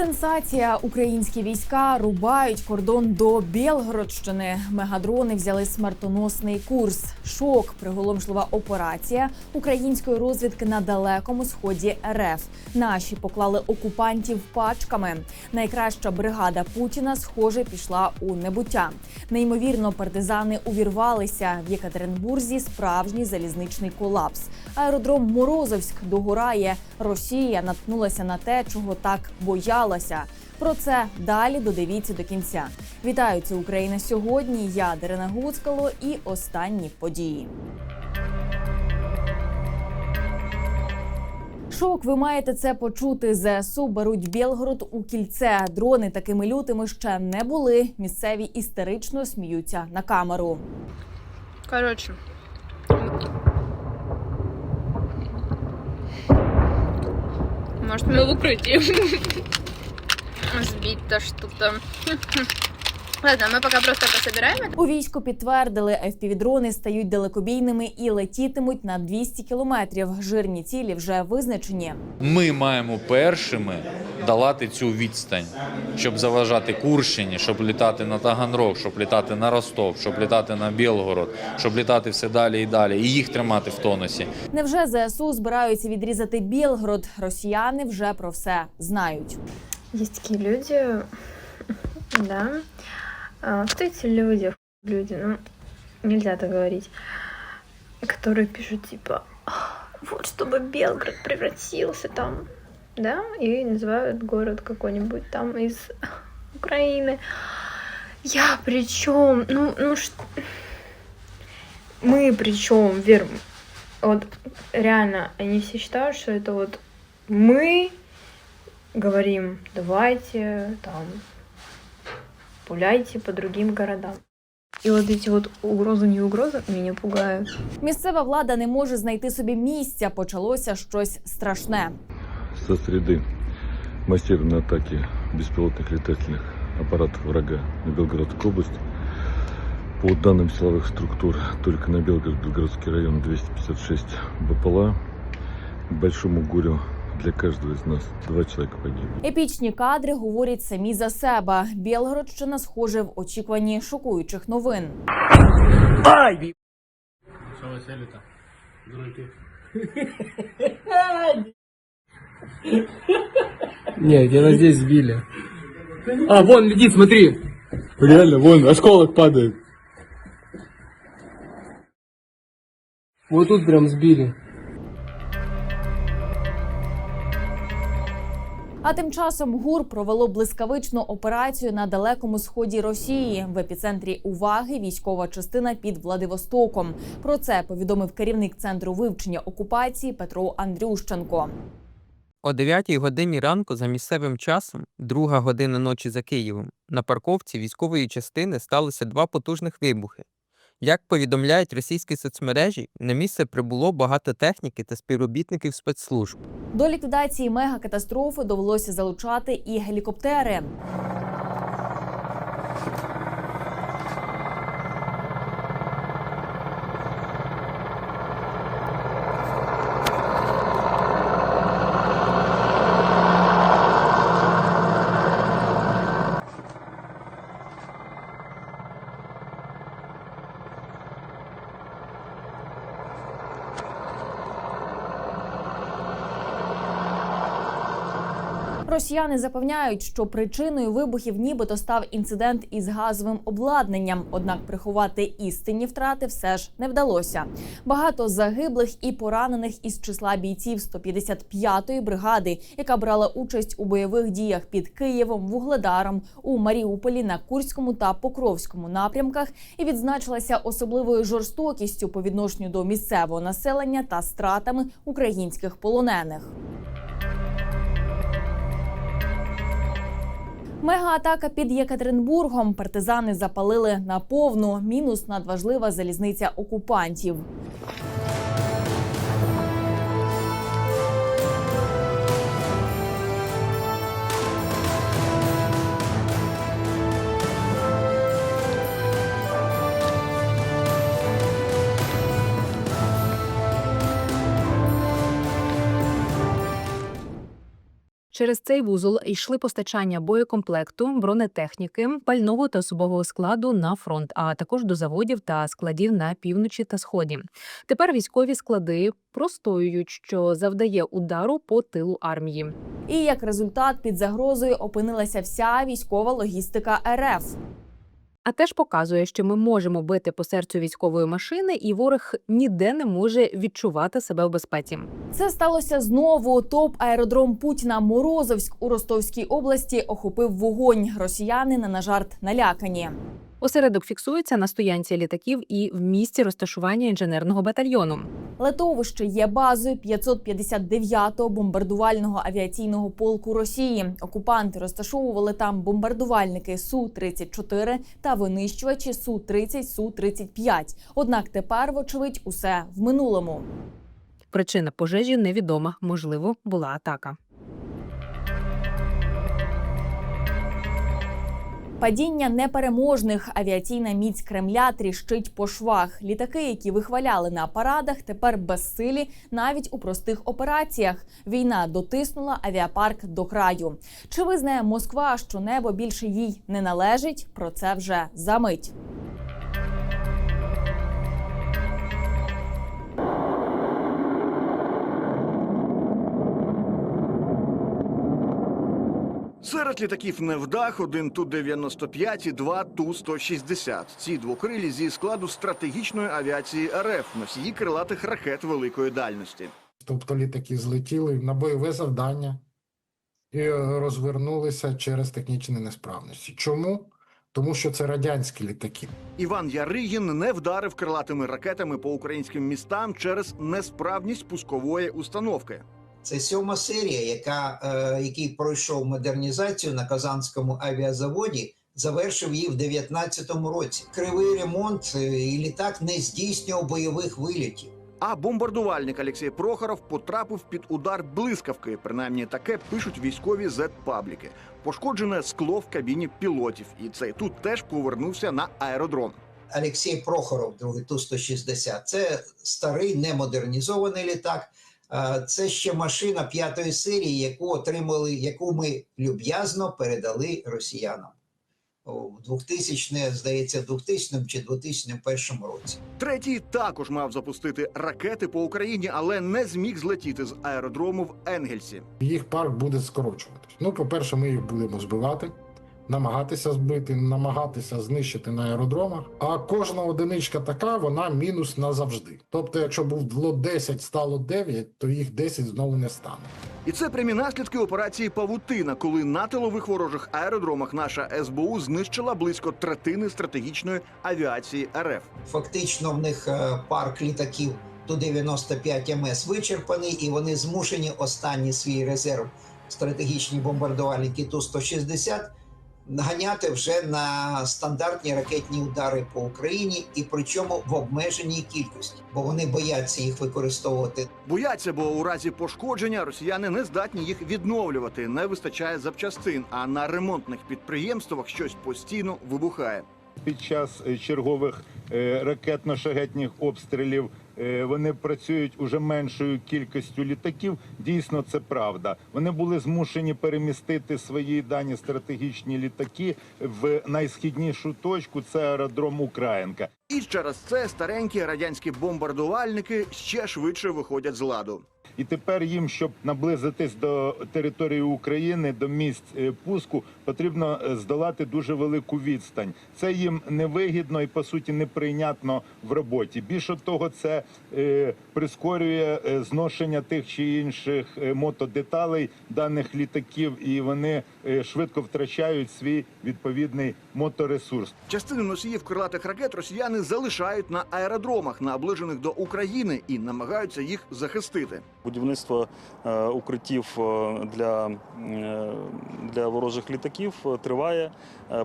Сенсація. Українські війська рубають кордон до Білгородщини. Мегадрони взяли смертоносний курс. Шок, приголомшлива операція української розвідки на далекому сході РФ. Наші поклали окупантів пачками. Найкраща бригада Путіна, схоже, пішла у небуття. Неймовірно, партизани увірвалися в Єкатеринбурзі. Справжній залізничний колапс. Аеродром Морозовськ догорає. Росія наткнулася на те, чого так боялася. Про це далі додивіться до кінця. Вітаю, це Україна сьогодні. Я Дарина Гуцкало і останні події. Шок, ви маєте це почути. ЗСУ беруть Білгород у кільце. Дрони такими лютими ще не були. Місцеві істерично сміються на камеру. Короче. Может, мы в укрытии. Сбить-то что-то. Ладно, мы пока просто пособираем это. У війську підтвердили, FPV-дрони стають далекобійними і летітимуть на 200 кілометрів. Жирні цілі вже визначені. Ми маємо першими долати цю відстань, щоб заважати Курщині, щоб літати на Таганрог, щоб літати на Ростов, щоб літати на Білгород, щоб літати все далі і далі, і їх тримати в тонусі. Невже ЗСУ збираються відрізати Білгород? Росіяни вже про все знають. Есть такие люди, да. А, кто эти люди? Люди, ну, нельзя так говорить. Которые пишут, типа, «А, вот чтобы Белгород превратился там, да, и называют город какой-нибудь там из Украины. Я при чем? Ну, ну ш- мы при чем, Вер? Вот реально, они все считают, что это вот мы говорим, давайте там пуляйте по другим городам. И вот эти вот угрозы, не угрозы меня пугают. Місцева влада не може знайти собі місця. Почалося щось страшне. со среды массированной атаки беспилотных летательных аппаратов врага на Белгородскую область. По данным силовых структур, только на Белгород, Белгородский район 256 БПЛА. К большому горю для каждого из нас два человека погибли. Епічні кадри говорять самі за себе. Білгородщина схоже в очікуванні шокуючих новин. Що веселі-то? Дураки. Нет, где-то здесь. А, вон летит, смотри. Реально, вон, осколок падает. Вот тут прям сбили. А тим часом ГУР провело блискавичну операцію на далекому сході Росії. В епіцентрі уваги військова частина під Владивостоком. Про це повідомив керівник центру вивчення окупації Петро Андрющенко. О 9 годині ранку за місцевим часом, друга година ночі за Києвом, на парковці військової частини сталося два потужних вибухи. Як повідомляють російські соцмережі, на місце прибуло багато техніки та співробітників спецслужб. До ліквідації мегакатастрофи довелося залучати і гелікоптери. Росіяни запевняють, що причиною вибухів нібито став інцидент із газовим обладнанням. Однак приховати істинні втрати все ж не вдалося. Багато загиблих і поранених із числа бійців 155-ї бригади, яка брала участь у бойових діях під Києвом, Вугледаром, у Маріуполі, на Курському та Покровському напрямках, і відзначилася особливою жорстокістю по відношенню до місцевого населення та стратами українських полонених. Мегаатака під Єкатеринбургом. Партизани запалили наповну. Мінус надважлива залізниця окупантів. Через цей вузол йшли постачання боєкомплекту, бронетехніки, пального та особового складу на фронт, а також до заводів та складів на півночі та сході. Тепер військові склади простоюють, що завдає удару по тилу армії. І як результат під загрозою опинилася вся військова логістика РФ. А теж показує, що ми можемо бити по серцю військової машини, і ворог ніде не може відчувати себе в безпеці. Це сталося знову. Топ аеродром Путіна Морозовськ у Ростовській області охопив вогонь. Росіяни не на жарт налякані. Осередок фіксується на стоянці літаків і в місці розташування інженерного батальйону. Летовище є базою 559-го бомбардувального авіаційного полку Росії. Окупанти розташовували там бомбардувальники су 34 та винищувачі су 30 су 35 Однак тепер, вочевидь, усе в минулому. Причина пожежі невідома. Можливо, була атака. Падіння непереможних авіаційна міць Кремля тріщить по швах. Літаки, які вихваляли на парадах, тепер безсилі навіть у простих операціях. Війна дотиснула авіапарк до краю. Чи визнає Москва, що небо більше їй не належить? Про це вже за мить. Серед літаків невдах один Ту-95 і два Ту-160. Ці двокрилі зі складу стратегічної авіації РФ, носії крилатих ракет великої дальності. Тобто літаки злетіли на бойове завдання і е, розвернулися через технічні несправності. Чому? Тому що це радянські літаки. Іван Яригін не вдарив крилатими ракетами по українським містам через несправність пускової установки. Це сьома серія, яка, е, який пройшов модернізацію на Казанському авіазаводі, завершив її в 2019 році. Кривий ремонт е, і літак не здійснював бойових вилітів. А бомбардувальник Олексій Прохоров потрапив під удар блискавки. Принаймні таке пишуть військові зет-пабліки. Пошкоджене скло в кабіні пілотів, і цей тут теж повернувся на аеродром. Олексій Прохоров, другий Ту-160, це старий немодернізований літак. Е, Це ще машина п'ятої серії, яку отримали, яку ми люб'язно передали росіянам у 2000, здається, 2000 чи 2001 році. Третій також мав запустити ракети по Україні, але не зміг злетіти з аеродрому в Енгельсі. Їх парк буде скорочуватись. Ну, по-перше, ми їх будемо збивати, намагатися збити, намагатися знищити на аеродромах. А кожна одиничка така, вона мінус назавжди. Тобто, якщо було 10, стало 9, то їх 10 знову не стане. І це прямі наслідки операції Павутина, коли на тилових ворожих аеродромах наша СБУ знищила близько третини стратегічної авіації РФ. Фактично, в них е, парк літаків Ту-95 МС вичерпаний, і вони змушені останній свій резерв стратегічні бомбардувальники Ту-160 ганяти вже на стандартні ракетні удари по Україні, і причому в обмеженій кількості, бо вони бояться їх використовувати Бояться, бо у разі пошкодження росіяни не здатні їх відновлювати. Не вистачає запчастин, а на ремонтних підприємствах щось постійно вибухає. Під час чергових е, ракетно-шагетних обстрілів вони працюють уже меншою кількістю літаків. Дійсно, це правда. Вони були змушені перемістити свої дані стратегічні літаки в найсхіднішу точку. Це аеродром Українка. І через це старенькі радянські бомбардувальники ще швидше виходять з ладу. І тепер їм, щоб наблизитись до території України, до місць е, пуску, потрібно е, здолати дуже велику відстань. Це їм невигідно і по суті неприйнятно в роботі. Більше того, це е, прискорює е, зношення тих чи інших мотодеталей даних літаків, і вони швидко втрачають свій відповідний моторесурс. Частину носіїв крилатих ракет росіяни залишають на аеродромах, наближених до України, і намагаються їх захистити. Будівництво е, укриттів е, для, е, для ворожих літаків триває.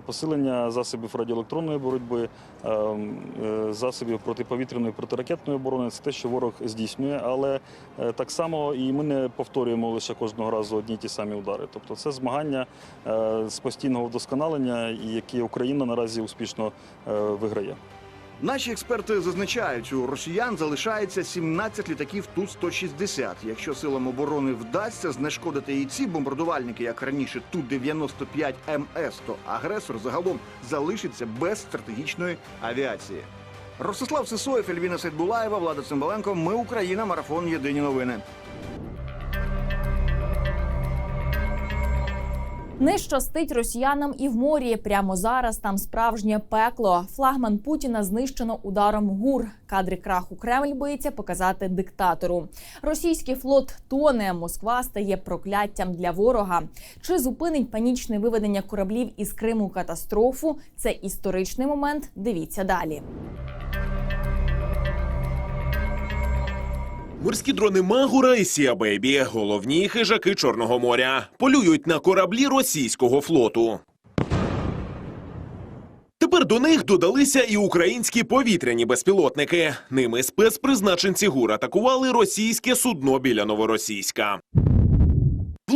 Посилення засобів радіоелектронної боротьби, засобів протиповітряної протиракетної оборони це те, що ворог здійснює, але так само і ми не повторюємо лише кожного разу одні й ті самі удари. Тобто це змагання з постійного вдосконалення, і які Україна наразі успішно виграє. Наші експерти зазначають, у росіян залишається 17 літаків Ту-160. Якщо силам оборони вдасться знешкодити і ці бомбардувальники, як раніше Ту-95 МС, то агресор загалом залишиться без стратегічної авіації. Ростислав Сисоєв, Ельвіна Сейдбулаєва, Влада Цимбаленко. Ми Україна. Марафон. Єдині новини. Не щастить росіянам і в морі. Прямо зараз там справжнє пекло. Флагман Путіна знищено ударом гур. Кадри краху Кремль боїться показати диктатору. Російський флот тоне. Москва стає прокляттям для ворога. Чи зупинить панічне виведення кораблів із Криму катастрофу? Це історичний момент. Дивіться далі. Морські дрони Магура і Сія Бейбі – головні хижаки Чорного моря. Полюють на кораблі російського флоту. Тепер до них додалися і українські повітряні безпілотники. Ними спецпризначенці ГУР атакували російське судно біля Новоросійська.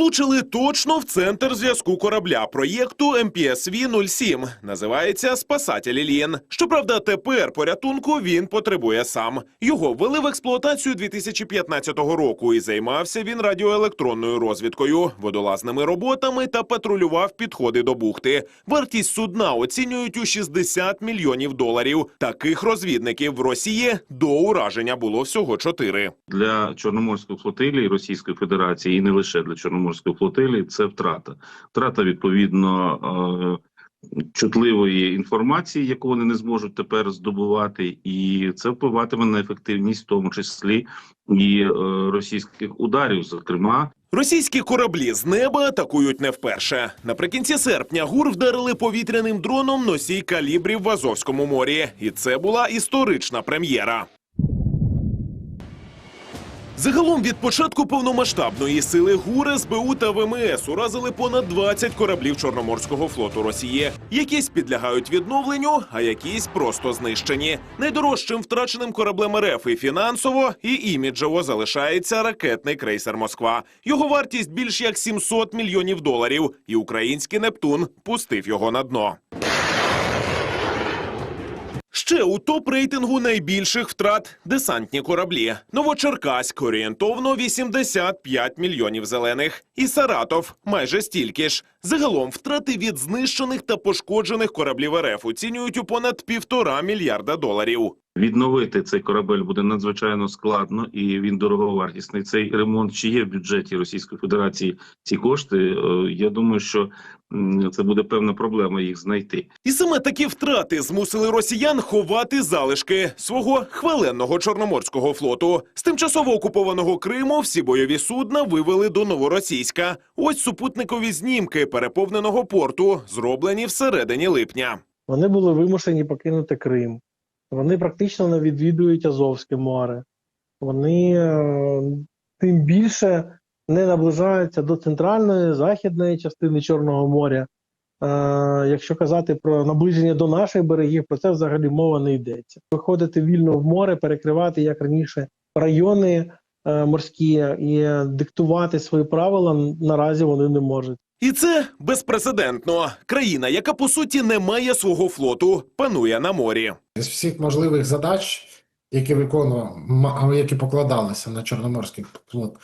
Влучили точно в центр зв'язку корабля проєкту МПСВ 07 Називається Спасатель Ільїн. Щоправда, тепер порятунку він потребує сам. Його ввели в експлуатацію 2015 року, і займався він радіоелектронною розвідкою, водолазними роботами та патрулював підходи до бухти. Вартість судна оцінюють у 60 мільйонів доларів. Таких розвідників в Росії до ураження було всього чотири. для Чорноморської флотилії Російської Федерації і не лише для Чорноморської флотилії це втрата. Втрата відповідно е, чутливої інформації, яку вони не зможуть тепер здобувати, і це впливатиме на ефективність, в тому числі і е, російських ударів, зокрема. Російські кораблі з неба атакують не вперше. Наприкінці серпня ГУР вдарили повітряним дроном носій калібрів в Азовському морі, і це була історична прем'єра. Загалом від початку повномасштабної сили ГУР, СБУ та ВМС уразили понад 20 кораблів Чорноморського флоту Росії. Якісь підлягають відновленню, а якісь просто знищені. Найдорожчим втраченим кораблем РФ і фінансово, і іміджево залишається ракетний крейсер Москва. Його вартість більш як 700 мільйонів доларів, і український Нептун пустив його на дно. Ще у топ-рейтингу найбільших втрат десантні кораблі. Новочеркаськ орієнтовно 85 мільйонів зелених. І Саратов майже стільки ж. Загалом втрати від знищених та пошкоджених кораблів РФ оцінюють у понад півтора мільярда доларів. Відновити цей корабель буде надзвичайно складно і він дороговартісний. Цей ремонт чи є в бюджеті Російської Федерації ці кошти. Е, Я думаю, що це буде певна проблема їх знайти. І саме такі втрати змусили росіян ховати залишки свого хваленного чорноморського флоту. З тимчасово окупованого Криму всі бойові судна вивели до Новоросійська. Ось супутникові знімки переповненого порту, зроблені всередині липня. Вони були вимушені покинути Крим. Вони практично не відвідують Азовське море. Вони е, тим більше не наближаються до центральної західної частини Чорного моря. Е, якщо казати про наближення до наших берегів, про це взагалі мова не йдеться. Виходити вільно в море, перекривати як раніше райони е, морські і диктувати свої правила наразі вони не можуть. І це безпрецедентно. Країна, яка по суті не має свого флоту, панує на морі. З всіх можливих задач, які виконував, які покладалися на Чорноморський флот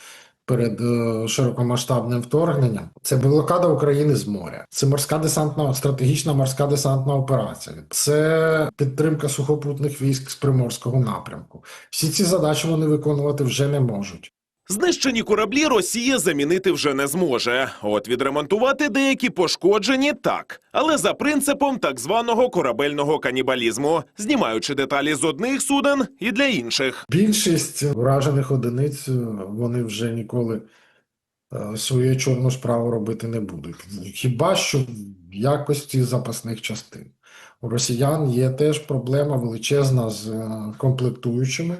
перед е, широкомасштабним вторгненням, це блокада України з моря, це морська десантна, стратегічна морська десантна операція, це підтримка сухопутних військ з приморського напрямку. Всі ці задачі вони виконувати вже не можуть. Знищені кораблі Росія замінити вже не зможе. От відремонтувати деякі пошкоджені так, але за принципом так званого корабельного канібалізму, знімаючи деталі з одних суден і для інших. Більшість вражених одиниць вони вже ніколи е, свою чорну справу робити не будуть. Хіба що в якості запасних частин. У росіян є теж проблема величезна з е, комплектуючими,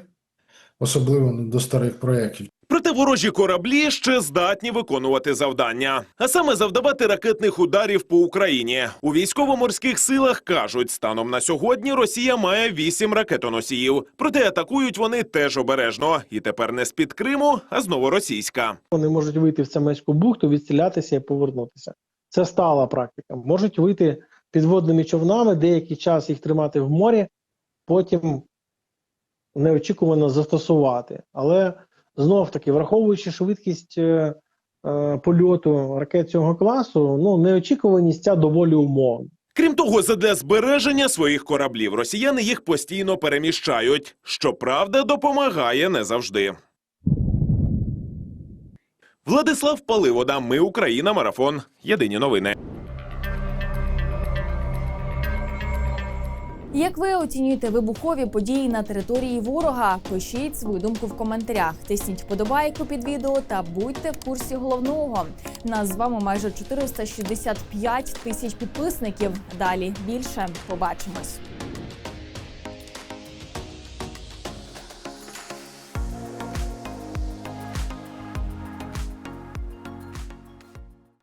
особливо до старих проєктів. Проте ворожі кораблі ще здатні виконувати завдання, а саме завдавати ракетних ударів по Україні. У військово-морських силах кажуть, станом на сьогодні Росія має вісім ракетоносіїв. Проте атакують вони теж обережно, і тепер не з під Криму, а з Новоросійська. Вони можуть вийти в Семецьку бухту, відстрілятися і повернутися. Це стала практика. Можуть вийти підводними човнами, деякий час їх тримати в морі, потім неочікувано застосувати. Але знов таки, враховуючи швидкість е, е, польоту ракет цього класу, ну неочікуваність ця доволі умовна. Крім того, задля збереження своїх кораблів росіяни їх постійно переміщають. Щоправда, допомагає не завжди. Владислав Паливода. Ми Україна. Марафон. Єдині новини. Як ви оцінюєте вибухові події на території ворога? Пишіть свою думку в коментарях. Тисніть вподобайку під відео та будьте в курсі головного. Нас з вами майже 465 тисяч підписників. Далі більше побачимось.